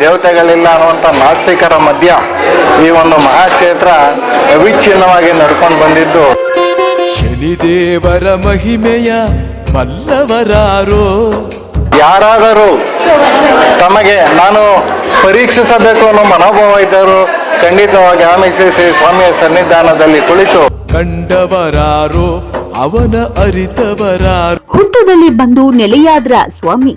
ದೇವತೆಗಳಿಲ್ಲ ಅನ್ನುವಂಥ ನಾಸ್ತಿಕರ ಮಧ್ಯ ಈ ಒಂದು ಮಹಾಕ್ಷೇತ್ರ ಅವಿಚ್ಛಿನ್ನವಾಗಿ ನಡ್ಕೊಂಡು ಬಂದಿದ್ದು. ಶನಿದೇವರ ಮಹಿಮೆಯ ಬಲ್ಲವರಾರೋ ಯಾರಾದರೂ ತಮಗೆ ನಾನು ಪರೀಕ್ಷಿಸಬೇಕು ಅನ್ನೋ ಮನೋಭಾವ ಇದ್ದರು ಖಂಡಿತವಾಗಿ ಆಮಿಸಿ ಸ್ವಾಮಿಯ ಸನ್ನಿಧಾನದಲ್ಲಿ ಕುಳಿತು. ಕಂಡವರಾರೋ ಅವನ ಅರಿತವರಾರು. ಹುತ್ತದಲ್ಲಿ ಬಂದು ನೆಲೆಯಾದ್ರ ಸ್ವಾಮಿ.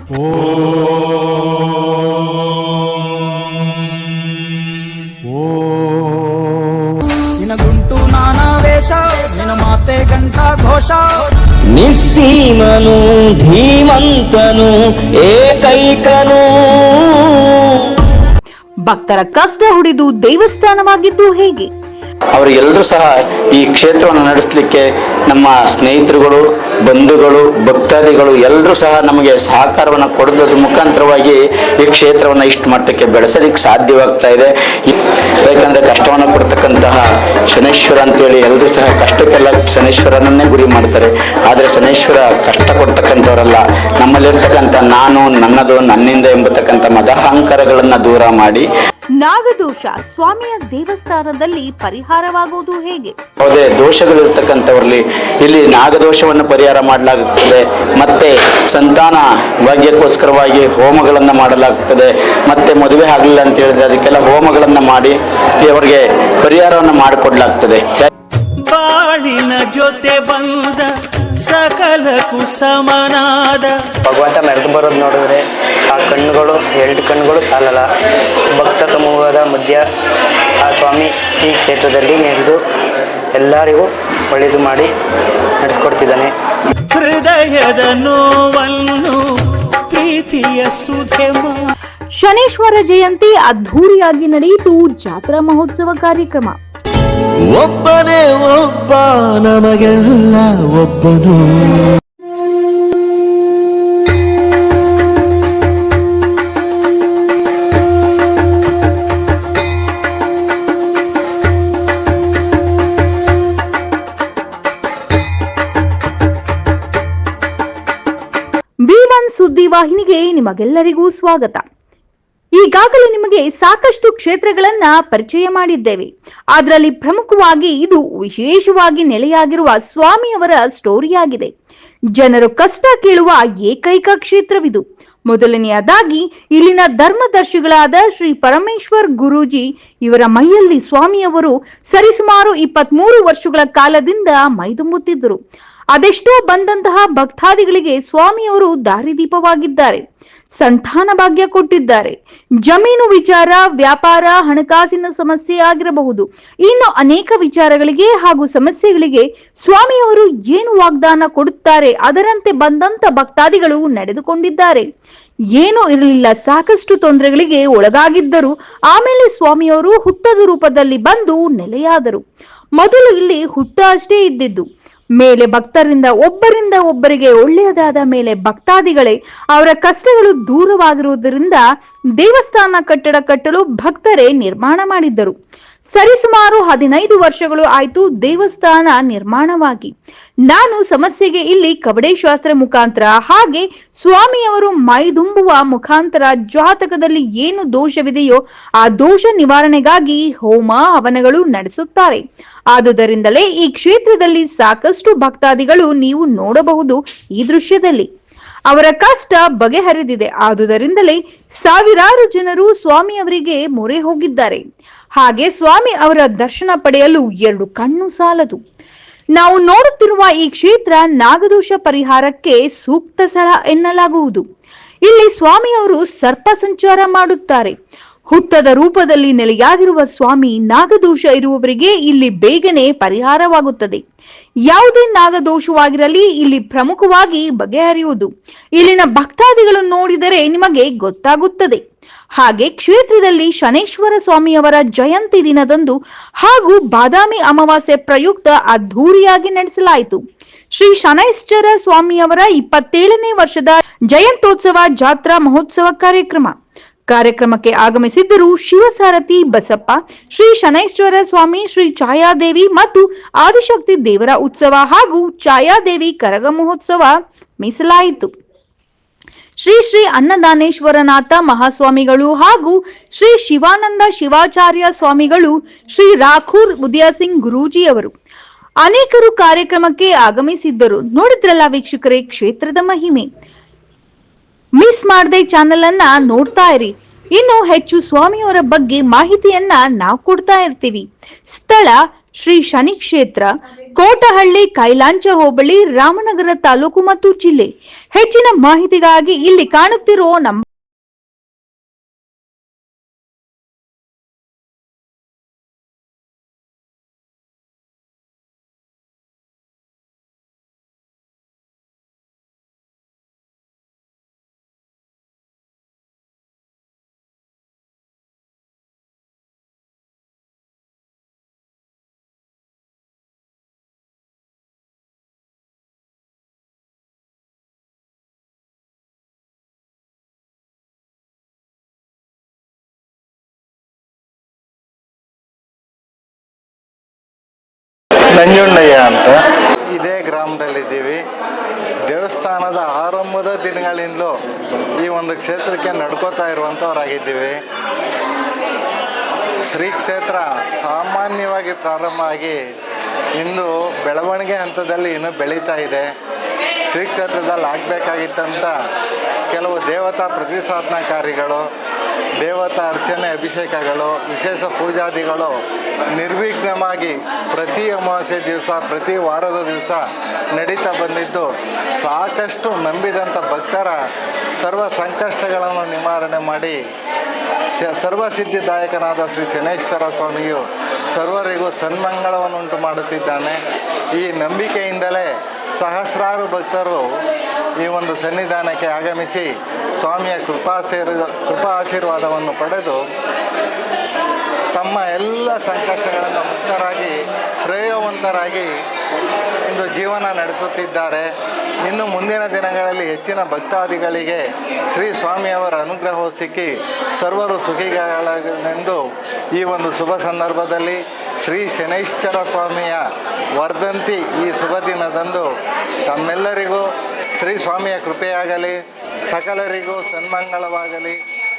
ನಿಸ್ಸೀಮನು ಧೀಮಂತನು ಏಕೈಕನು. ಭಕ್ತರ ಕಷ್ಟ ಹುಡಿದು ದೇವಸ್ಥಾನವಾಗಿದ್ದು ಹೇಗೆ? ಅವರಿಗೆಲ್ಲರೂ ಸಹ ಈ ಕ್ಷೇತ್ರವನ್ನು ನಡೆಸಲಿಕ್ಕೆ ನಮ್ಮ ಸ್ನೇಹಿತರುಗಳು, ಬಂಧುಗಳು, ಭಕ್ತಾದಿಗಳು ಎಲ್ಲರೂ ಸಹ ನಮಗೆ ಸಹಕಾರವನ್ನು ಕೊಡೋದ್ರ ಮುಖಾಂತರವಾಗಿ ಈ ಕ್ಷೇತ್ರವನ್ನು ಇಷ್ಟು ಮಟ್ಟಕ್ಕೆ ಬೆಳೆಸಲಿಕ್ಕೆ ಸಾಧ್ಯವಾಗ್ತಾ ಇದೆ. ಯಾಕಂದರೆ ಕಷ್ಟವನ್ನು ಕೊಡ್ತಕ್ಕಂತಹ ಶನೇಶ್ವರ ಅಂತೇಳಿ ಎಲ್ಲರೂ ಸಹ ಕಷ್ಟಕ್ಕೆಲ್ಲ ಶನೇಶ್ವರನನ್ನೇ ಗುರಿ ಮಾಡ್ತಾರೆ. ಆದರೆ ಶನೇಶ್ವರ ಕಷ್ಟ ಕೊಡ್ತಕ್ಕಂಥವರಲ್ಲ ನಮ್ಮಲ್ಲಿರ್ತಕ್ಕಂಥ ನಾನು, ನನ್ನದು, ನನ್ನಿಂದ ಎಂಬತಕ್ಕಂಥ ಮದಹಂಕಾರಗಳನ್ನು ದೂರ ಮಾಡಿ ನಾಗದೋಷ ಸ್ವಾಮಿಯ ದೇವಸ್ಥಾನದಲ್ಲಿ ಪರಿಹಾರವಾಗುವುದು ಹೇಗೆ? ಯಾವುದೇ ದೋಷಗಳು ಇರ್ತಕ್ಕಂಥವ್ರಲ್ಲಿ ಇಲ್ಲಿ ನಾಗದೋಷವನ್ನು ಪರಿಹಾರ ಮಾಡಲಾಗುತ್ತದೆ ಮತ್ತೆ ಸಂತಾನ ಭಾಗ್ಯಕ್ಕೋಸ್ಕರವಾಗಿ ಹೋಮಗಳನ್ನು ಮಾಡಲಾಗುತ್ತದೆ ಮತ್ತೆ ಮದುವೆ ಆಗಲಿಲ್ಲ ಅಂತ ಹೇಳಿದ್ರೆ ಅದಕ್ಕೆಲ್ಲ ಹೋಮಗಳನ್ನು ಮಾಡಿ ಅವರಿಗೆ ಪರಿಹಾರವನ್ನು ಮಾಡಿಕೊಡ್ಲಾಗ್ತದೆ. ಬಾಳಿನ ಜೊತೆ ಬಂದ ಸಕಲ ಕುಸಮನಾದ ಭಗವಂತ ಮೆರೆದು ಬರೋದು ನೋಡಿದ್ರೆ ಆ ಕಣ್ಣುಗಳು ಎರಡು ಕಣ್ಣುಗಳು ಸಾಲಲ್ಲ. ಭಕ್ತ ಸಮೂಹದ ಮಧ್ಯ ಆ ಸ್ವಾಮಿ ಈ ಕ್ಷೇತ್ರದಲ್ಲಿ ನೆರೆದು ಎಲ್ಲರಿಗೂ ಒಳ್ಳೇದು ಮಾಡಿ ನಡೆಸ್ಕೊಡ್ತಿದ್ದಾನೆ. ಹೃದಯದ ನೋವನ್ನು ಪ್ರೀತಿಯ ಸುಧೆ ಮಾ ಶನೇಶ್ವರ ಜಯಂತಿ ಅದ್ಧೂರಿಯಾಗಿ ನಡೆಯಿತು ಜಾತ್ರಾ ಮಹೋತ್ಸವ ಕಾರ್ಯಕ್ರಮ. ಒಬ್ಬನೇ ಒಬ್ಬ ನಮಗೆಲ್ಲ ಒಬ್ಬನು. ಬಿ ಒನ್ ಸುದ್ದಿ ವಾಹಿನಿಗೆ ನಿಮಗೆಲ್ಲರಿಗೂ ಸ್ವಾಗತ. ನಿಮಗೆ ಸಾಕಷ್ಟು ಕ್ಷೇತ್ರಗಳನ್ನ ಪರಿಚಯ ಮಾಡಿದ್ದೇವೆ. ಅದರಲ್ಲಿ ಪ್ರಮುಖವಾಗಿ ಇದು ವಿಶೇಷವಾಗಿ ನೆಲೆಯಾಗಿರುವ ಸ್ವಾಮಿಯವರ ಸ್ಟೋರಿಯಾಗಿದೆ. ಜನರು ಕಷ್ಟ ಕೇಳುವ ಏಕೈಕ ಕ್ಷೇತ್ರವಿದು. ಮೊದಲನೆಯದಾಗಿ ಇಲ್ಲಿನ ಧರ್ಮದರ್ಶಿಗಳಾದ ಶ್ರೀ ಪರಮೇಶ್ವರ್ ಗುರೂಜಿ ಇವರ ಮೈಯಲ್ಲಿ ಸ್ವಾಮಿಯವರು ಸರಿಸುಮಾರು ಇಪ್ಪತ್ಮೂರು ವರ್ಷಗಳ ಕಾಲದಿಂದ ಮೈದುಂಬುತ್ತಿದ್ದರು. ಅದೆಷ್ಟೋ ಬಂದಂತಹ ಭಕ್ತಾದಿಗಳಿಗೆ ಸ್ವಾಮಿಯವರು ದಾರಿದೀಪವಾಗಿದ್ದಾರೆ. ಸಂತಾನ ಭಾಗ್ಯ ಕೊಟ್ಟಿದ್ದಾರೆ. ಜಮೀನು ವಿಚಾರ, ವ್ಯಾಪಾರ, ಹಣಕಾಸಿನ ಸಮಸ್ಯೆ ಆಗಿರಬಹುದು. ಇನ್ನು ಅನೇಕ ವಿಚಾರಗಳಿಗೆ ಹಾಗೂ ಸಮಸ್ಯೆಗಳಿಗೆ ಸ್ವಾಮಿಯವರು ಏನು ವಾಗ್ದಾನ ಕೊಡುತ್ತಾರೆ, ಅದರಂತೆ ಬಂದಂತ ಭಕ್ತಾದಿಗಳು ನಡೆದುಕೊಂಡಿದ್ದಾರೆ. ಏನೂ ಇರಲಿಲ್ಲ, ಸಾಕಷ್ಟು ತೊಂದರೆಗಳಿಗೆ ಒಳಗಾಗಿದ್ದರು. ಆಮೇಲೆ ಸ್ವಾಮಿಯವರು ಹುತ್ತದ ರೂಪದಲ್ಲಿ ಬಂದು ನೆಲೆಯಾದರು. ಮೊದಲು ಇಲ್ಲಿ ಹುತ್ತ ಅಷ್ಟೇ ಇದ್ದಿದ್ದು. ಮೇಲೆ ಭಕ್ತರಿಂದ ಒಬ್ಬರಿಂದ ಒಬ್ಬರಿಗೆ ಒಳ್ಳೆಯದಾದ ಮೇಲೆ ಭಕ್ತಾದಿಗಳೇ, ಅವರ ಕಷ್ಟಗಳು ದೂರವಾಗಿರುವುದರಿಂದ ದೇವಸ್ಥಾನ ಕಟ್ಟಡ ಕಟ್ಟಲು ಭಕ್ತರೇ ನಿರ್ಮಾಣ ಮಾಡಿದ್ದರು. ಸರಿಸುಮಾರು ಹದಿನೈದು ವರ್ಷಗಳು ಆಯ್ತು ದೇವಸ್ಥಾನ ನಿರ್ಮಾಣವಾಗಿ. ನಾನು ಸಮಸ್ಯೆಗೆ ಇಲ್ಲಿ ಕಬಡೆ ಶಾಸ್ತ್ರ ಮುಖಾಂತರ, ಹಾಗೆ ಸ್ವಾಮಿಯವರು ಮೈದುಂಬುವ ಮುಖಾಂತರ ಜಾತಕದಲ್ಲಿ ಏನು ದೋಷವಿದೆಯೋ ಆ ದೋಷ ನಿವಾರಣೆಗಾಗಿ ಹೋಮ ಹವನಗಳು ನಡೆಸುತ್ತಾರೆ. ಆದುದರಿಂದಲೇ ಈ ಕ್ಷೇತ್ರದಲ್ಲಿ ಸಾಕಷ್ಟು ಭಕ್ತಾದಿಗಳು ನೀವು ನೋಡಬಹುದು ಈ ದೃಶ್ಯದಲ್ಲಿ. ಅವರ ಕಷ್ಟ ಬಗೆಹರಿದಿದೆ. ಆದುದರಿಂದಲೇ ಸಾವಿರಾರು ಜನರು ಸ್ವಾಮಿಯವರಿಗೆ ಮೊರೆ ಹೋಗಿದ್ದಾರೆ. ಹಾಗೆ ಸ್ವಾಮಿ ಅವರ ದರ್ಶನ ಪಡೆಯಲು ಎರಡು ಕಣ್ಣು ಸಾಲದು. ನಾವು ನೋಡುತ್ತಿರುವ ಈ ಕ್ಷೇತ್ರ ನಾಗದೋಷ ಪರಿಹಾರಕ್ಕೆ ಸೂಕ್ತ ಸ್ಥಳ ಎನ್ನಲಾಗುವುದು. ಇಲ್ಲಿ ಸ್ವಾಮಿಯವರು ಸರ್ಪ ಸಂಚಾರ ಮಾಡುತ್ತಾರೆ. ಹುತ್ತದ ರೂಪದಲ್ಲಿ ನೆಲೆಯಾಗಿರುವ ಸ್ವಾಮಿ ನಾಗದೋಷ ಇರುವವರಿಗೆ ಇಲ್ಲಿ ಬೇಗನೆ ಪರಿಹಾರವಾಗುತ್ತದೆ. ಯಾವುದೇ ನಾಗದೋಷವಾಗಿರಲಿ, ಇಲ್ಲಿ ಪ್ರಮುಖವಾಗಿ ಬಗೆಹರಿಯುವುದು. ಇಲ್ಲಿನ ಭಕ್ತಾದಿಗಳು ನೋಡಿದರೆ ನಿಮಗೆ ಗೊತ್ತಾಗುತ್ತದೆ. ಹಾಗೆ ಕ್ಷೇತ್ರದಲ್ಲಿ ಶನೇಶ್ವರ ಸ್ವಾಮಿಯವರ ಜಯಂತಿ ದಿನದಂದು ಹಾಗೂ ಬಾದಾಮಿ ಅಮಾವಾಸ್ಯೆ ಪ್ರಯುಕ್ತ ಅದ್ಧೂರಿಯಾಗಿ ನಡೆಸಲಾಯಿತು. ಶ್ರೀ ಶನೈಶ್ವರ ಸ್ವಾಮಿಯವರ ಇಪ್ಪತ್ತೇಳನೇ ವರ್ಷದ ಜಯಂತೋತ್ಸವ ಜಾತ್ರಾ ಮಹೋತ್ಸವ ಕಾರ್ಯಕ್ರಮ. ಕಾರ್ಯಕ್ರಮಕ್ಕೆ ಆಗಮಿಸಿದ್ದರು ಶಿವಸಾರಥಿ ಬಸಪ್ಪ, ಶ್ರೀ ಶನೈಶ್ವರ ಸ್ವಾಮಿ, ಶ್ರೀ ಛಾಯಾದೇವಿ ಮತ್ತು ಆದಿಶಕ್ತಿ ದೇವರ ಉತ್ಸವ ಹಾಗೂ ಛಾಯಾದೇವಿ ಕರಗ ಮಹೋತ್ಸವ ಮೀಸಲಾಯಿತು. ಶ್ರೀ ಶ್ರೀ ಅನ್ನದಾನೇಶ್ವರನಾಥ ಮಹಾಸ್ವಾಮಿಗಳು ಹಾಗೂ ಶ್ರೀ ಶಿವಾನಂದ ಶಿವಾಚಾರ್ಯ ಸ್ವಾಮಿಗಳು ಶ್ರೀ ರಾಖೂರ್ ಉದಯಸಿಂಗ್ ಗುರೂಜಿ ಅವರು ಅನೇಕರು ಕಾರ್ಯಕ್ರಮಕ್ಕೆ ಆಗಮಿಸಿದ್ದರು. ನೋಡಿದ್ರಲ್ಲ ವೀಕ್ಷಕರೇ, ಕ್ಷೇತ್ರದ ಮಹಿಮೆ. ಮಿಸ್ ಮಾಡದೆ ಚಾನೆಲ್ ಅನ್ನ ನೋಡ್ತಾ ಇರಿ. ಇನ್ನು ಹೆಚ್ಚು ಸ್ವಾಮಿಯವರ ಬಗ್ಗೆ ಮಾಹಿತಿಯನ್ನ ನಾವು ಕೊಡ್ತಾ ಇರ್ತೀವಿ. ಸ್ಥಳ ಶ್ರೀ ಶನಿ ಕ್ಷೇತ್ರ. ಕೋಟಹಳ್ಳಿ ಕೈಲಾಂಚ ಹೋಬಳಿ ರಾಮನಗರ ತಾಲೂಕು ಮತ್ತು ಜಿಲ್ಲೆ. ಹೆಚ್ಚಿನ ಮಾಹಿತಿಗಾಗಿ ಇಲ್ಲಿ ಕಾಣುತ್ತಿರೋ ನಮ್ಮ ನಂಜುಂಡಯ್ಯ ಅಂತ. ಇದೇ ಗ್ರಾಮದಲ್ಲಿದ್ದೀವಿ. ದೇವಸ್ಥಾನದ ಆರಂಭದ ದಿನಗಳಿಂದಲೂ ಈ ಒಂದು ಕ್ಷೇತ್ರಕ್ಕೆ ನಡ್ಕೋತಾ ಇರುವಂಥವರಾಗಿದ್ದೀವಿ ಶ್ರೀ ಕ್ಷೇತ್ರ ಸಾಮಾನ್ಯವಾಗಿ ಪ್ರಾರಂಭ ಆಗಿ ಇಂದು ಬೆಳವಣಿಗೆ ಹಂತದಲ್ಲಿ ಇನ್ನೂ ಬೆಳೀತಾ ಇದೆ. ಶ್ರೀ ಕ್ಷೇತ್ರದಲ್ಲಿ ಆಗಬೇಕಾಗಿತ್ತಂತ ಕೆಲವು ದೇವತಾ ಪ್ರತಿಷ್ಠಾಪನಾ ಕಾರ್ಯಗಳು ದೇವತಾ ಅರ್ಚನೆ, ಅಭಿಷೇಕಗಳು, ವಿಶೇಷ ಪೂಜಾದಿಗಳು ನಿರ್ವಿಘ್ನವಾಗಿ ಪ್ರತಿ ಅಮಾವಾಸ್ಯೆ ದಿವಸ, ಪ್ರತಿ ವಾರದ ದಿವಸ ನಡೀತಾ ಬಂದಿದ್ದು ಸಾಕಷ್ಟು ನಂಬಿದಂಥ ಭಕ್ತರ ಸರ್ವ ಸಂಕಷ್ಟಗಳನ್ನು ನಿವಾರಣೆ ಮಾಡಿ ಸರ್ವಸಿದ್ಧಿದಾಯಕನಾದ ಶ್ರೀ ಶನೇಶ್ವರ ಸ್ವಾಮಿಯು ಸರ್ವರಿಗೂ ಸನ್ಮಂಗಳವನ್ನುಂಟು ಮಾಡುತ್ತಿದ್ದಾನೆ. ಈ ನಂಬಿಕೆಯಿಂದಲೇ ಸಹಸ್ರಾರು ಭಕ್ತರು ಈ ಒಂದು ಸನ್ನಿಧಾನಕ್ಕೆ ಆಗಮಿಸಿ ಸ್ವಾಮಿಯ ಕೃಪಾಶೀರ್ ಕೃಪಾ ಆಶೀರ್ವಾದವನ್ನು ಪಡೆದು ತಮ್ಮ ಎಲ್ಲ ಸಂಕಷ್ಟಗಳನ್ನು ಮುಕ್ತರಾಗಿ, ಶ್ರೇಯವಂತರಾಗಿ ಇಂದು ಜೀವನ ನಡೆಸುತ್ತಿದ್ದಾರೆ. ಇನ್ನು ಮುಂದಿನ ದಿನಗಳಲ್ಲಿ ಹೆಚ್ಚಿನ ಭಕ್ತಾದಿಗಳಿಗೆ ಶ್ರೀ ಸ್ವಾಮಿಯವರ ಅನುಗ್ರಹವು ಸಿಕ್ಕಿ ಸರ್ವರು ಸುಖಿಗಳೆಂದು ಈ ಒಂದು ಶುಭ ಸಂದರ್ಭದಲ್ಲಿ ಶ್ರೀ ಶನೈಶ್ಚರ ಸ್ವಾಮಿಯ ವರ್ಧಂತಿ ಈ ಶುಭ ದಿನದಂದು ತಮ್ಮೆಲ್ಲರಿಗೂ ಶ್ರೀ ಸ್ವಾಮಿಯ ಕೃಪೆಯಾಗಲಿ, ಸಕಲರಿಗೂ ಸನ್ಮಂಗಳವಾಗಲಿ,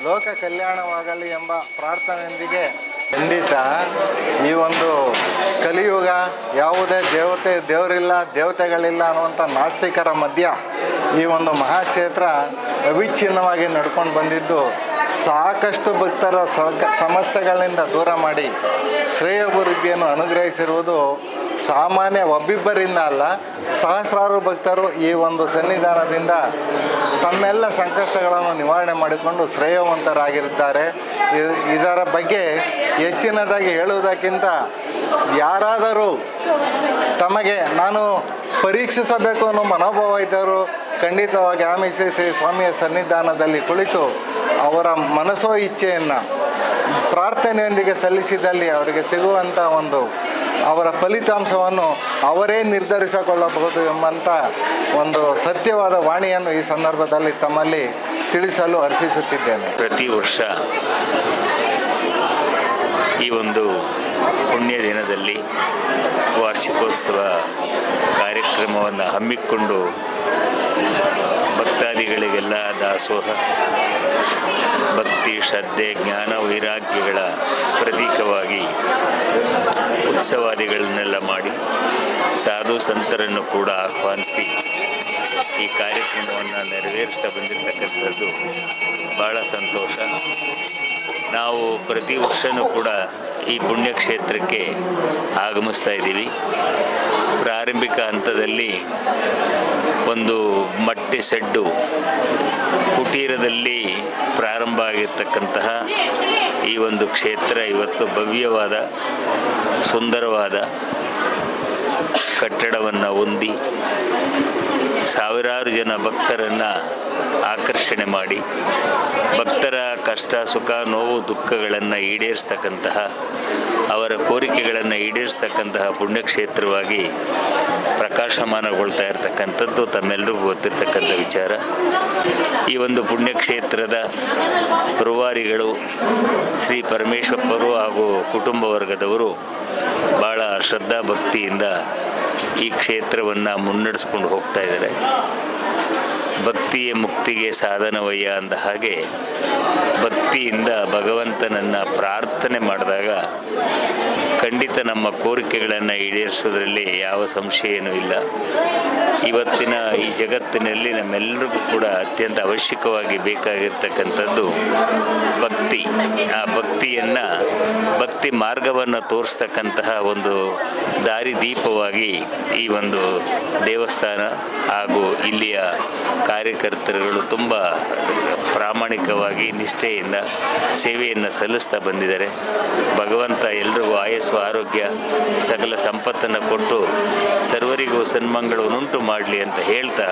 ಲೋಕ ಕಲ್ಯಾಣವಾಗಲಿ ಎಂಬ ಪ್ರಾರ್ಥನೆಯೊಂದಿಗೆ ಖಂಡಿತ ಈ ಒಂದು ಕಲಿಯುಗ ಯಾವುದೇ ದೇವತೆ, ದೇವರಿಲ್ಲ, ದೇವತೆಗಳಿಲ್ಲ ಅನ್ನುವಂಥ ನಾಸ್ತಿಕರ ಮಧ್ಯ ಈ ಒಂದು ಮಹಾಕ್ಷೇತ್ರ ಅವಿಚ್ಛಿನ್ನವಾಗಿ ನಡ್ಕೊಂಡು ಬಂದಿದ್ದು ಸಾಕಷ್ಟು ಭಕ್ತರ ಸಮಸ್ಯೆಗಳಿಂದ ದೂರ ಮಾಡಿ ಶ್ರೇಯಭಿವೃದ್ಧಿಯನ್ನು ಅನುಗ್ರಹಿಸಿರುವುದು ಸಾಮಾನ್ಯ ಒಬ್ಬಿಬ್ಬರಿಂದ ಅಲ್ಲ, ಸಹಸ್ರಾರು ಭಕ್ತರು ಈ ಒಂದು ಸನ್ನಿಧಾನದಿಂದ ತಮ್ಮೆಲ್ಲ ಸಂಕಷ್ಟಗಳನ್ನು ನಿವಾರಣೆ ಮಾಡಿಕೊಂಡು ಶ್ರೇಯವಂತರಾಗಿರುತ್ತಾರೆ. ಇದರ ಬಗ್ಗೆ ಹೆಚ್ಚಿನದಾಗಿ ಹೇಳುವುದಕ್ಕಿಂತ ಯಾರಾದರೂ ತಮಗೆ ನಾನು ಪರೀಕ್ಷಿಸಬೇಕು ಅನ್ನೋ ಮನೋಭಾವ ಇದ್ದರು ಖಂಡಿತವಾಗಿ ಆಮಿಸಿ ಶ್ರೀ ಸ್ವಾಮಿಯ ಸನ್ನಿಧಾನದಲ್ಲಿ ಕುಳಿತು ಅವರ ಮನಸ್ಸೋ ಇಚ್ಛೆಯನ್ನು ಪ್ರಾರ್ಥನೆಯೊಂದಿಗೆ ಸಲ್ಲಿಸಿದಲ್ಲಿ ಅವರಿಗೆ ಸಿಗುವಂಥ ಒಂದು ಅವರ ಫಲಿತಾಂಶವನ್ನು ಅವರೇ ನಿರ್ಧರಿಸಿಕೊಳ್ಳಬಹುದು ಎಂಬಂಥ ಒಂದು ಸತ್ಯವಾದ ವಾಣಿಯನ್ನು ಈ ಸಂದರ್ಭದಲ್ಲಿ ತಮ್ಮಲ್ಲಿ ತಿಳಿಸಲು ಹರ್ಷಿಸುತ್ತಿದ್ದೇನೆ ಪ್ರತಿ ವರ್ಷ ಈ ಒಂದು ಪುಣ್ಯ ದಿನದಲ್ಲಿ ವಾರ್ಷಿಕೋತ್ಸವ ಕಾರ್ಯಕ್ರಮವನ್ನು ಹಮ್ಮಿಕೊಂಡು ಭಕ್ತಾದಿಗಳಿಗೆಲ್ಲ ದಾಸೋಹ ಭಕ್ತಿ ಶ್ರದ್ಧೆ ಜ್ಞಾನ ವೈರಾಗ್ಯಗಳ ಪ್ರತೀಕವಾಗಿ ಉತ್ಸವಾದಿಗಳನ್ನೆಲ್ಲ ಮಾಡಿ ಸಾಧು ಸಂತರನ್ನು ಕೂಡ ಆಹ್ವಾನಿಸಿ ಈ ಕಾರ್ಯಕ್ರಮವನ್ನು ನೆರವೇರಿಸ್ತಾ ಬಂದಿರತಕ್ಕಂಥದ್ದು ಭಾಳ ಸಂತೋಷ. ನಾವು ಪ್ರತಿ ವರ್ಷವೂ ಕೂಡ ಈ ಪುಣ್ಯಕ್ಷೇತ್ರಕ್ಕೆ ಆಗಮಿಸ್ತಾ ಇದ್ದೀವಿ. ಪ್ರಾರಂಭಿಕ ಹಂತದಲ್ಲಿ ಒಂದು ಮಟ್ಟಿ ಸೆಡ್ಡು ಕುಟೀರದಲ್ಲಿ ಪ್ರಾರಂಭ ಆಗಿರ್ತಕ್ಕಂತಹ ಈ ಒಂದು ಕ್ಷೇತ್ರ ಇವತ್ತು ಭವ್ಯವಾದ, ಸುಂದರವಾದ ಕಟ್ಟಡವನ್ನು ಹೊಂದಿ ಸಾವಿರಾರು ಜನ ಭಕ್ತರನ್ನು ಆಕರ್ಷಣೆ ಮಾಡಿ, ಭಕ್ತರ ಕಷ್ಟ ಸುಖ ನೋವು ದುಃಖಗಳನ್ನು ಈಡೇರಿಸ್ತಕ್ಕಂತಹ ಅವರ ಕೋರಿಕೆಗಳನ್ನು ಈಡೇರಿಸ್ತಕ್ಕಂತಹ ಪುಣ್ಯಕ್ಷೇತ್ರವಾಗಿ ಪ್ರಕಾಶಮಾನಗೊಳ್ತಾ ಇರತಕ್ಕಂಥದ್ದು ತಮ್ಮೆಲ್ಲರಿಗೂ ಗೊತ್ತಿರ್ತಕ್ಕಂಥ ವಿಚಾರ. ಈ ಒಂದು ಪುಣ್ಯಕ್ಷೇತ್ರದ ರುವಾರಿಗಳು ಶ್ರೀ ಪರಮೇಶ್ವಪ್ಪರು ಹಾಗೂ ಕುಟುಂಬ ವರ್ಗದವರು ಭಾಳ ಶ್ರದ್ಧಾ ಭಕ್ತಿಯಿಂದ ಈ ಕ್ಷೇತ್ರವನ್ನು ಮುನ್ನಡೆಸ್ಕೊಂಡು ಹೋಗ್ತಾ ಇದ್ದಾರೆ. ಭಕ್ತಿಯೇ ಮುಕ್ತಿಗೆ ಸಾಧನವಯ್ಯ ಅಂದ ಹಾಗೆ ಭಕ್ತಿಯಿಂದ ಭಗವಂತನನ್ನು ಪ್ರಾರ್ಥನೆ ಮಾಡಿದಾಗ ಖಂಡಿತ ನಮ್ಮ ಕೋರಿಕೆಗಳನ್ನು ಈಡೇರಿಸೋದ್ರಲ್ಲಿ ಯಾವ ಸಂಶಯನೂ ಇಲ್ಲ. ಇವತ್ತಿನ ಈ ಜಗತ್ತಿನಲ್ಲಿ ನಮ್ಮೆಲ್ಲರಿಗೂ ಕೂಡ ಅತ್ಯಂತ ಅವಶ್ಯಕವಾಗಿ ಬೇಕಾಗಿರ್ತಕ್ಕಂಥದ್ದು ಭಕ್ತಿ. ಆ ಭಕ್ತಿಯನ್ನು, ಭಕ್ತಿ ಮಾರ್ಗವನ್ನು ತೋರಿಸ್ತಕ್ಕಂತಹ ಒಂದು ದಾರಿದೀಪವಾಗಿ ಈ ಒಂದು ದೇವಸ್ಥಾನ ಹಾಗೂ ಇಲ್ಲಿಯ ಕಾರ್ಯಕರ್ತರುಗಳು ತುಂಬ ಪ್ರಾಮಾಣಿಕವಾಗಿ ನಿಷ್ಠೆಯಿಂದ ಸೇವೆಯನ್ನು ಸಲ್ಲಿಸ್ತಾ ಬಂದಿದ್ದಾರೆ. ಭಗವಂತ ಎಲ್ರಿಗೂ ಆಯಸ್ಸು, ಆರೋಗ್ಯ, ಸಕಲ ಸಂಪತ್ತನ್ನು ಕೊಟ್ಟು ಸರ್ವರಿಗೂ ಸನ್ಮಂಗಳವನ್ನುಂಟು ಮಾಡಲಿ ಅಂತ ಹೇಳ್ತಾ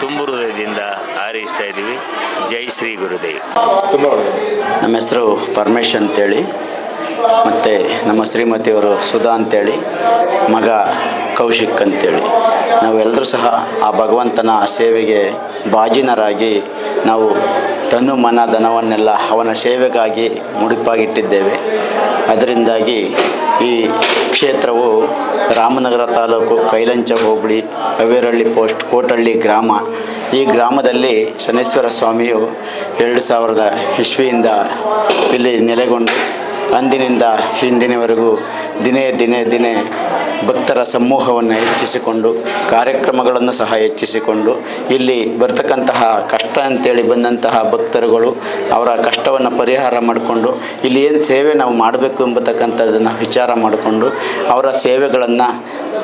ತುಂಬು ಹೃದಯದಿಂದ ಹಾರೈಸ್ತಾ ಇದ್ದೀವಿ. ಜೈ ಶ್ರೀ ಗುರುದೇವ್. ನಮ್ಮ ಹೆಸರು ಪರಮೇಶ್ ಅಂತೇಳಿ. ಮತ್ತು ನಮ್ಮ ಶ್ರೀಮತಿಯವರು ಸುಧಾ ಅಂತೇಳಿ, ಮಗ ಕೌಶಿಕ್ ಅಂತೇಳಿ. ನಾವೆಲ್ಲರೂ ಸಹ ಆ ಭಗವಂತನ ಸೇವೆಗೆ ಬಾಜಿನರಾಗಿ ನಾವು ತನು ಮನ ಧನವನ್ನೆಲ್ಲ ಅವನ ಸೇವೆಗಾಗಿ ಮುಡಿಪಾಗಿಟ್ಟಿದ್ದೇವೆ. ಅದರಿಂದಾಗಿ ಈ ಕ್ಷೇತ್ರವು ರಾಮನಗರ ತಾಲೂಕು ಕೈಲಂಚ ಹೋಬಳಿ ಅವೇರಳ್ಳಿ ಪೋಸ್ಟ್, ಕೋಟಳ್ಳಿ ಗ್ರಾಮ. ಈ ಗ್ರಾಮದಲ್ಲಿ ಶನೇಶ್ವರ ಸ್ವಾಮಿಯು ಎರಡು ಸಾವಿರದ ಇಸ್ವಿಯಿಂದ ಇಲ್ಲಿ ನೆಲೆಗೊಂಡು ಅಂದಿನಿಂದ ಇಂದಿನವರೆಗೂ ದಿನೇ ದಿನೇ ದಿನೇ ಭಕ್ತರ ಸಮೂಹವನ್ನು ಹೆಚ್ಚಿಸಿಕೊಂಡು ಕಾರ್ಯಕ್ರಮಗಳನ್ನು ಸಹ ಹೆಚ್ಚಿಸಿಕೊಂಡು ಇಲ್ಲಿ ಬರ್ತಕ್ಕಂತಹ ಕಷ್ಟ ಅಂತೇಳಿ ಬಂದಂತಹ ಭಕ್ತರುಗಳು ಅವರ ಕಷ್ಟವನ್ನು ಪರಿಹಾರ ಮಾಡಿಕೊಂಡು ಇಲ್ಲಿ ಏನು ಸೇವೆ ನಾವು ಮಾಡಬೇಕು ಎಂಬತಕ್ಕಂಥದ್ದನ್ನು ವಿಚಾರ ಮಾಡಿಕೊಂಡು ಅವರ ಸೇವೆಗಳನ್ನು,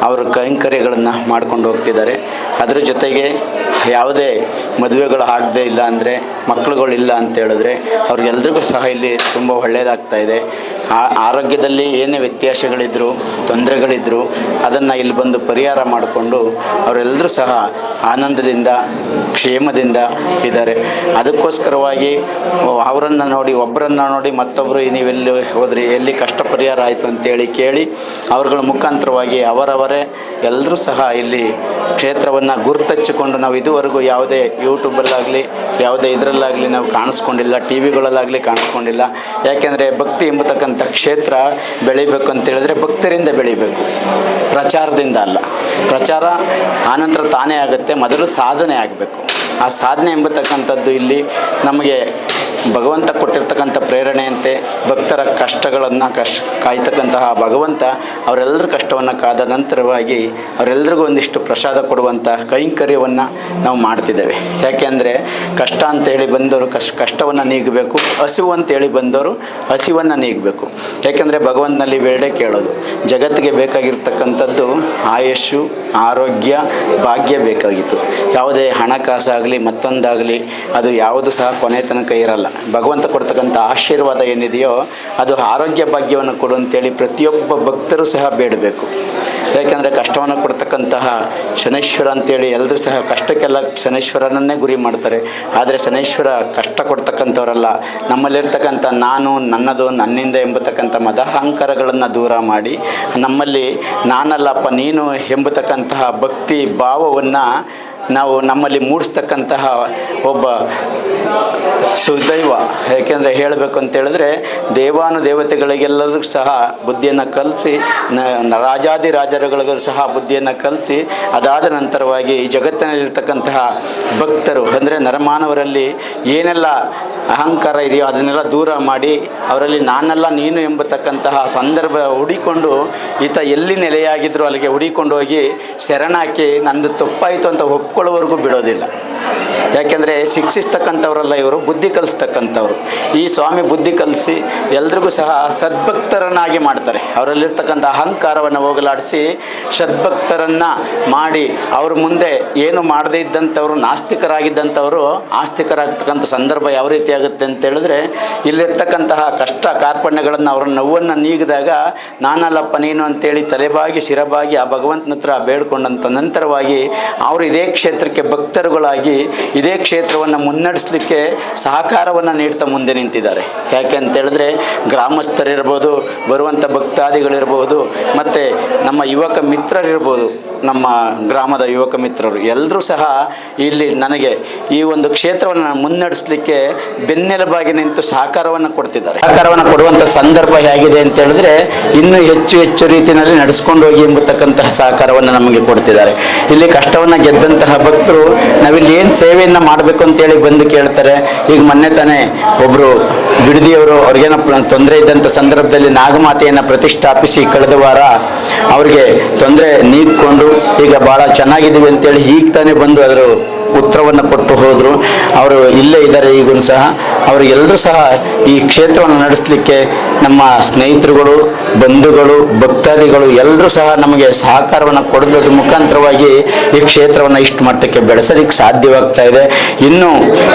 ಅವರ ಕೈಂಕರ್ಯಗಳನ್ನು ಮಾಡ್ಕೊಂಡು ಹೋಗ್ತಿದ್ದಾರೆ. ಅದರ ಜೊತೆಗೆ ಯಾವುದೇ ಮದುವೆಗಳು ಆಗದೇ ಇಲ್ಲ ಅಂದರೆ ಮಕ್ಕಳುಗಳಿಲ್ಲ ಅಂತ ಹೇಳಿದ್ರೆ ಅವ್ರಿಗೆಲ್ರಿಗೂ ಸಹ ಇಲ್ಲಿ ತುಂಬ ಒಳ್ಳೆಯದಾಗ್ತಾ ಇದೆ. ಆರೋಗ್ಯದಲ್ಲಿ ಏನೇ ವ್ಯತ್ಯಾಸಗಳಿದ್ರು ತೊಂದರೆಗಳಿದ್ರು ಅದನ್ನು ಇಲ್ಲಿ ಬಂದು ಪರಿಹಾರ ಮಾಡಿಕೊಂಡು ಅವರೆಲ್ಲರೂ ಸಹ ಆನಂದದಿಂದ ಕ್ಷೇಮದಿಂದ ಇದ್ದಾರೆ. ಅದಕ್ಕೋಸ್ಕರವಾಗಿ ಅವರನ್ನು ನೋಡಿ ಒಬ್ಬರನ್ನು ನೋಡಿ ಮತ್ತೊಬ್ಬರು ನೀವೆಲ್ಲಿ ಹೋದ್ರಿ, ಎಲ್ಲಿ ಕಷ್ಟ ಪರಿಹಾರ ಆಯಿತು ಅಂತೇಳಿ ಕೇಳಿ ಅವರುಗಳ ಮುಖಾಂತರವಾಗಿ ಅವರವರೇ ಎಲ್ಲರೂ ಸಹ ಇಲ್ಲಿ ಕ್ಷೇತ್ರವನ್ನು ಗುರುತಚ್ಚಿಕೊಂಡು ನಾವು ಇದುವರೆಗೂ ಯಾವುದೇ ಯೂಟ್ಯೂಬಲ್ಲಾಗಲಿ, ಯಾವುದೇ ಇದರಲ್ಲಾಗಲಿ ನಾವು ಕಾಣಿಸ್ಕೊಂಡಿಲ್ಲ ಟಿ ವಿಗಳಲ್ಲಾಗಲಿ ಕಾಣಿಸ್ಕೊಂಡಿಲ್ಲ. ಯಾಕೆಂದರೆ ಭಕ್ತಿ ಎಂಬತಕ್ಕಂಥ ಕ್ಷೇತ್ರ ಬೆಳಿಬೇಕು ಅಂತ ಹೇಳಿದ್ರೆ ಭಕ್ತರಿಂದ ಬೆಳಿಬೇಕು. ಪ್ರಚಾರದಿಂದ ಅಲ್ಲ. ಪ್ರಚಾರ ಆನಂತರ ತಾನೇ ಆಗುತ್ತೆ, ಮೊದಲು ಸಾಧನೆ ಆಗಬೇಕು. ಆ ಸಾಧನೆ ಎಂಬತಕ್ಕಂಥದ್ದು ಇಲ್ಲಿ ನಮಗೆ ಭಗವಂತ ಕೊಟ್ಟಿರ್ತಕ್ಕಂಥ ಪ್ರೇರಣೆಯಂತೆ ಭಕ್ತರ ಕಷ್ಟಗಳನ್ನು ಕಷ್ಟ ಕಾಯ್ತಕ್ಕಂತಹ ಭಗವಂತ ಅವರೆಲ್ಲರ ಕಷ್ಟವನ್ನು ಕಾದ ನಂತರವಾಗಿ ಅವರೆಲ್ಲರಿಗೂ ಒಂದಿಷ್ಟು ಪ್ರಸಾದ ಕೊಡುವಂಥ ಕೈಂಕರ್ಯವನ್ನು ನಾವು ಮಾಡ್ತಿದ್ದೇವೆ. ಯಾಕೆಂದರೆ ಕಷ್ಟ ಅಂತೇಳಿ ಬಂದವರು ಕಷ್ಟ ಕಷ್ಟವನ್ನು ನೀಗಬೇಕು, ಹಸಿವು ಅಂತೇಳಿ ಬಂದವರು ಹಸಿವನ್ನು ನೀಗಬೇಕು. ಯಾಕೆಂದರೆ ಭಗವಂತನಲ್ಲಿ ಬೇಡ ಕೇಳೋದು. ಜಗತ್ತಿಗೆ ಬೇಕಾಗಿರ್ತಕ್ಕಂಥದ್ದು ಆಯಸ್ಸು, ಆರೋಗ್ಯ, ಭಾಗ್ಯ ಬೇಕಾಗಿತ್ತು. ಯಾವುದೇ ಹಣಕಾಸಾಗಲಿ ಮತ್ತೊಂದಾಗಲಿ ಅದು ಯಾವುದು ಸಹ ಕೊನೆ ತನಕ ಇರಲ್ಲ. ಭಗವಂತ ಕೊಡ್ತಕ್ಕಂಥ ಆಶೀರ್ವಾದ ಏನಿದೆಯೋ ಅದು ಆರೋಗ್ಯ ಭಾಗ್ಯವನ್ನು ಕೊಡು ಅಂತೇಳಿ ಪ್ರತಿಯೊಬ್ಬ ಭಕ್ತರು ಸಹ ಬೇಡಬೇಕು. ಯಾಕೆಂದರೆ ಕಷ್ಟವನ್ನು ಕೊಡ್ತಕ್ಕಂತಹ ಶನೇಶ್ವರ ಅಂತೇಳಿ ಎಲ್ಲರೂ ಸಹ ಕಷ್ಟಕ್ಕೆಲ್ಲ ಶನೇಶ್ವರನನ್ನೇ ಗುರಿ ಮಾಡ್ತಾರೆ. ಆದರೆ ಶನೇಶ್ವರ ಕಷ್ಟ ಕೊಡ್ತಕ್ಕಂಥವರಲ್ಲ. ನಮ್ಮಲ್ಲಿರ್ತಕ್ಕಂಥ ನಾನು, ನನ್ನದು, ನನ್ನಿಂದ ಎಂಬತಕ್ಕಂಥ ಮದಹಂಕಾರಗಳನ್ನು ದೂರ ಮಾಡಿ, ನಮ್ಮಲ್ಲಿ ನಾನಲ್ಲಪ್ಪ, ನೀನು ಎಂಬತಕ್ಕಂತಹ ಭಕ್ತಿ ಭಾವವನ್ನು ನಾವು ನಮ್ಮಲ್ಲಿ ಮೂಡಿಸ್ತಕ್ಕಂತಹ ಒಬ್ಬ ಸುದೈವ. ಏಕೆಂದರೆ ಹೇಳಬೇಕು ಅಂತೇಳಿದ್ರೆ ದೇವಾನು ದೇವತೆಗಳಿಗೆಲ್ಲರಿಗೂ ಸಹ ಬುದ್ಧಿಯನ್ನು ಕಲಿಸಿ ನ, ರಾಜಾದಿ ರಾಜರುಗಳಿಗೂ ಸಹ ಬುದ್ಧಿಯನ್ನು ಕಲಿಸಿ, ಅದಾದ ನಂತರವಾಗಿ ಈ ಜಗತ್ತಿನಲ್ಲಿರ್ತಕ್ಕಂತಹ ಭಕ್ತರು, ಅಂದರೆ ನರಮಾನವರಲ್ಲಿ ಏನೆಲ್ಲ ಅಹಂಕಾರ ಇದೆಯೋ ಅದನ್ನೆಲ್ಲ ದೂರ ಮಾಡಿ ಅವರಲ್ಲಿ ನಾನಲ್ಲ ನೀನು ಎಂಬತಕ್ಕಂತಹ ಸಂದರ್ಭ ಹುಡಿಕೊಂಡು ಈತ ಎಲ್ಲಿ ನೆಲೆಯಾಗಿದ್ರು ಅಲ್ಲಿಗೆ ಹುಡಿಕೊಂಡು ಹೋಗಿ ಶರಣಾಕಿ ನಂದು ತಪ್ಪಾಯಿತು ಅಂತ ಒಪ್ಕೊಳ್ಳೋವರೆಗೂ ಬಿಡೋದಿಲ್ಲ. ಯಾಕೆಂದರೆ ಶಿಕ್ಷಿಸ್ತಕ್ಕಂಥವರಲ್ಲ ಇವರು, ಬುದ್ಧಿ ಕಲಿಸ್ತಕ್ಕಂಥವ್ರು. ಈ ಸ್ವಾಮಿ ಬುದ್ಧಿ ಕಲಿಸಿ ಎಲ್ರಿಗೂ ಸಹ ಸದ್ಭಕ್ತರನ್ನಾಗಿ ಮಾಡ್ತಾರೆ. ಅವರಲ್ಲಿರ್ತಕ್ಕಂಥ ಅಹಂಕಾರವನ್ನು ಹೋಗಲಾಡಿಸಿ ಸದ್ಭಕ್ತರನ್ನು ಮಾಡಿ ಅವ್ರ ಮುಂದೆ ಏನು ಮಾಡದೇ ಇದ್ದಂಥವ್ರು, ನಾಸ್ತಿಕರಾಗಿದ್ದಂಥವರು, ಆಸ್ತಿಕರಾಗ್ತಕ್ಕಂಥ ಸಂದರ್ಭ ಯಾವ ರೀತಿ ಆಗುತ್ತೆ ಅಂತ ಹೇಳಿದ್ರೆ, ಇಲ್ಲಿರ್ತಕ್ಕಂತಹ ಕಷ್ಟ ಕಾರ್ಪಣ್ಯಗಳನ್ನು ಅವರ ನೋವನ್ನು ನೀಗಿದಾಗ, ನಾನಲ್ಲಪ್ಪ ನೀನು ಅಂತೇಳಿ ತಲೆಬಾಗಿ ಶಿರಬಾಗಿ ಆ ಭಗವಂತನ ಹತ್ರ ಬೇಡ್ಕೊಂಡಂಥ ನಂತರವಾಗಿ ಅವರು ಇದೇ ಕ್ಷೇತ್ರಕ್ಕೆ ಭಕ್ತರುಗಳಾಗಿ ಇದೇ ಕ್ಷೇತ್ರವನ್ನು ಮುನ್ನಡೆಸಲಿಕ್ಕೆ ಸಹಕಾರವನ್ನು ನೀಡ್ತಾ ಮುಂದೆ ನಿಂತಿದ್ದಾರೆ. ಯಾಕೆ ಅಂತ ಹೇಳಿದ್ರೆ, ಗ್ರಾಮಸ್ಥರಿರ್ಬೋದು ಬರುವಂಥ ಭಕ್ತಾದಿಗಳಿರ್ಬೋದು, ಮತ್ತು ನಮ್ಮ ಯುವಕ ಮಿತ್ರರಿರ್ಬೋದು, ನಮ್ಮ ಗ್ರಾಮದ ಯುವಕ ಮಿತ್ರರು ಎಲ್ಲರೂ ಸಹ ಇಲ್ಲಿ ನನಗೆ ಈ ಒಂದು ಕ್ಷೇತ್ರವನ್ನು ಮುನ್ನಡೆಸಲಿಕ್ಕೆ ಬೆನ್ನೆಲುಬಾಗಿ ನಿಂತು ಸಹಕಾರವನ್ನು ಕೊಡ್ತಿದ್ದಾರೆ. ಸಹಕಾರವನ್ನು ಕೊಡುವಂಥ ಸಂದರ್ಭ ಹೇಗಿದೆ ಅಂತ ಹೇಳಿದ್ರೆ ಇನ್ನೂ ಹೆಚ್ಚು ಹೆಚ್ಚು ರೀತಿಯಲ್ಲಿ ನಡೆಸ್ಕೊಂಡು ಹೋಗಿ ಎಂಬತಕ್ಕಂತಹ ಸಹಕಾರವನ್ನು ನಮಗೆ ಕೊಡ್ತಿದ್ದಾರೆ. ಇಲ್ಲಿ ಕಷ್ಟವನ್ನು ಗೆದ್ದಂತಹ ಭಕ್ತರು ನಾವಿಲ್ಲಿ ಏನು ಸೇವೆಯನ್ನು ಮಾಡಬೇಕು ಅಂತೇಳಿ ಬಂದು ಕೇಳ್ತಾರೆ. ಈಗ ಮೊನ್ನೆ ತಾನೇ ಒಬ್ಬರು ಬಿಡದಿಯವರು ಅವ್ರಿಗೇನೋ ತೊಂದರೆ ಇದ್ದಂಥ ಸಂದರ್ಭದಲ್ಲಿ ನಾಗಮಾತೆಯನ್ನು ಪ್ರತಿಷ್ಠಾಪಿಸಿ ಕಳೆದ ವಾರ ಅವರಿಗೆ ತೊಂದರೆ ನೀಗ್ಕೊಂಡು ಈಗ ಭಾಳ ಚೆನ್ನಾಗಿದ್ದೀವಿ ಅಂತೇಳಿ ಈಗ ತಾನೇ ಬಂದು ಅದರ ಉತ್ತರವನ್ನು ಕೊಟ್ಟು ಹೋದರು. ಅವರು ಇಲ್ಲೇ ಇದ್ದಾರೆ ಈಗೂ ಸಹ. ಅವರಿಗೆಲ್ಲರೂ ಸಹ ಈ ಕ್ಷೇತ್ರವನ್ನು ನಡೆಸಲಿಕ್ಕೆ ನಮ್ಮ ಸ್ನೇಹಿತರುಗಳು ಬಂಧುಗಳು, ಭಕ್ತಾದಿಗಳು ಎಲ್ಲರೂ ಸಹ ನಮಗೆ ಸಹಕಾರವನ್ನು ಕೊಡೋದ್ರ ಮುಖಾಂತರವಾಗಿ ಈ ಕ್ಷೇತ್ರವನ್ನು ಇಷ್ಟು ಮಟ್ಟಕ್ಕೆ ಬೆಳೆಸೋದಕ್ಕೆ ಸಾಧ್ಯವಾಗ್ತಾ ಇದೆ. ಇನ್ನೂ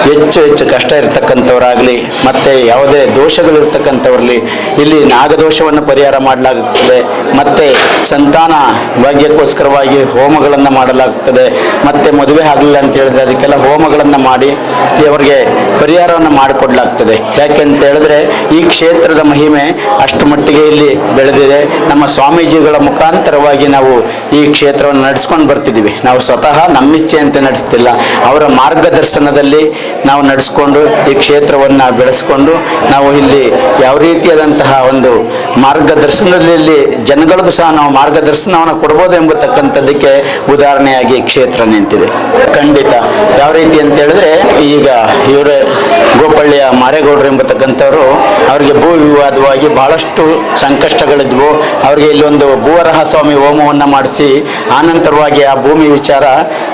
ಹೆಚ್ಚು ಹೆಚ್ಚು ಕಷ್ಟ ಇರತಕ್ಕಂಥವರಾಗಲಿ, ಮತ್ತು ಯಾವುದೇ ದೋಷಗಳಿರ್ತಕ್ಕಂಥವ್ರಲ್ಲಿ ಇಲ್ಲಿ ನಾಗದೋಷವನ್ನು ಪರಿಹಾರ ಮಾಡಲಾಗುತ್ತದೆ, ಮತ್ತು ಸಂತಾನ ಭಾಗ್ಯಕ್ಕೋಸ್ಕರವಾಗಿ ಹೋಮಗಳನ್ನು ಮಾಡಲಾಗ್ತದೆ, ಮತ್ತು ಮದುವೆ ಆಗಲಿಲ್ಲ ಅಂತ ಹೇಳಿದ್ರೆ ಅದಕ್ಕೆಲ್ಲ ಹೋಮಗಳನ್ನು ಮಾಡಿ ಅವರಿಗೆ ಪರಿಹಾರವನ್ನು ಮಾಡಿಕೊಡ್ಲಾಗ್ತದೆ. ಯಾಕೆಂತ ಹೇಳಿದ್ರೆ ಈ ಕ್ಷೇತ್ರದ ಮಹಿಮೆ ಅಷ್ಟು ಮಟ್ಟಿಗೆ ಇಲ್ಲಿ ಬೆಳೆದಿದೆ. ನಮ್ಮ ಸ್ವಾಮೀಜಿಗಳ ಮುಖಾಂತರವಾಗಿ ನಾವು ಈ ಕ್ಷೇತ್ರವನ್ನು ನಡೆಸ್ಕೊಂಡು ಬರ್ತಿದ್ದೀವಿ. ನಾವು ಸ್ವತಃ ನಮ್ಮಿಚ್ಛೆ ಅಂತ ನಡೆಸ್ತಿಲ್ಲ. ಅವರ ಮಾರ್ಗದರ್ಶನದಲ್ಲಿ ನಾವು ನಡೆಸ್ಕೊಂಡು ಈ ಕ್ಷೇತ್ರವನ್ನು ಬೆಳೆಸ್ಕೊಂಡು ನಾವು ಇಲ್ಲಿ ಯಾವ ರೀತಿಯಾದಂತಹ ಒಂದು ಮಾರ್ಗದರ್ಶನದಲ್ಲಿ ಜನಗಳಿಗೂ ಸಹ ನಾವು ಮಾರ್ಗದರ್ಶನವನ್ನು ಕೊಡ್ಬೋದು ಎಂಬತಕ್ಕಂಥದ್ದಕ್ಕೆ ಉದಾಹರಣೆಯಾಗಿ ಕ್ಷೇತ್ರ ನಿಂತಿದೆ. ಖಂಡಿತ. ಯಾವ ರೀತಿ ಅಂತ ಹೇಳಿದ್ರೆ ಈಗ ಇವರೇ ಗೋಪಳ್ಳಿಯ ಮಾರೇಗೌಡರು ಎಂಬತಕ್ಕಂಥವ್ರು ಅವರಿಗೆ ಭೂ ವಿವಾದವಾಗಿ ಬಹಳಷ್ಟು ಸಂಕಷ್ಟಗಳಿದ್ವು ಅವರಿಗೆ ಇಲ್ಲೊಂದು ಭೂವರಹ ಸ್ವಾಮಿ ಹೋಮವನ್ನು ಮಾಡಿಸಿ ಆನಂತರವಾಗಿ ಆ ಭೂಮಿ ವಿಚಾರ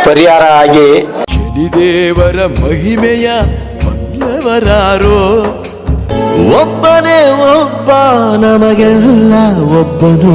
ಪರಿಹಾರ ಆಗಿ ಶನಿದೇವರ ಮಹಿಮೆಯ ಒಬ್ಬನೇ ಒಬ್ಬ, ನಮಗೆಲ್ಲ ಒಬ್ಬನು.